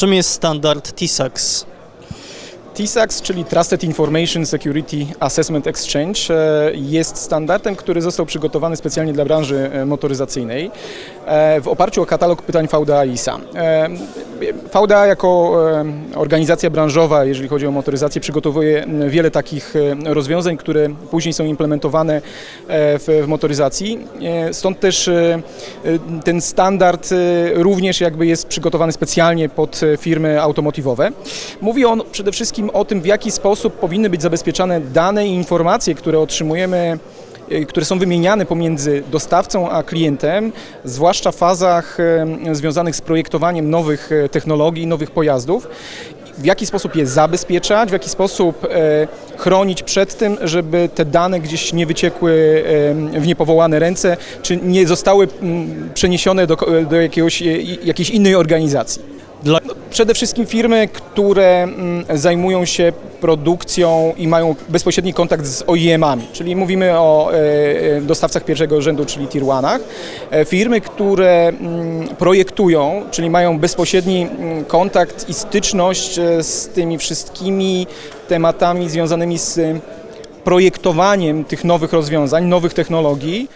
Czym jest standard TISAX? TISAX, czyli Trusted Information Security Assessment Exchange, e, jest standardem, który został przygotowany specjalnie dla branży e, motoryzacyjnej e, w oparciu o katalog pytań VDA ISA. VDA jako organizacja branżowa, jeżeli chodzi o motoryzację, przygotowuje wiele takich rozwiązań, które później są implementowane e, w, motoryzacji. E, Stąd też e, ten standard również jakby jest przygotowany specjalnie pod firmy automotywowe. Mówi on przede wszystkim o tym, w jaki sposób powinny być zabezpieczane dane i informacje, które otrzymujemy które są wymieniane pomiędzy dostawcą a klientem, zwłaszcza w fazach związanych z projektowaniem nowych e, technologii, nowych pojazdów. W jaki sposób je zabezpieczać, w jaki sposób e, chronić przed tym, żeby te dane gdzieś nie wyciekły w niepowołane ręce, czy nie zostały przeniesione do, do jakiegoś, e, jakiejś innej organizacji. Dla... Przede wszystkim firmy, które mm, zajmują się produkcją i mają bezpośredni kontakt z OEM-ami, czyli mówimy o e, e, dostawcach pierwszego rzędu, czyli tier 1'ach. E, Firmy, które mm, projektują, czyli mają bezpośredni mm, kontakt i styczność z tymi wszystkimi tematami związanymi z projektowaniem tych nowych rozwiązań, nowych technologii.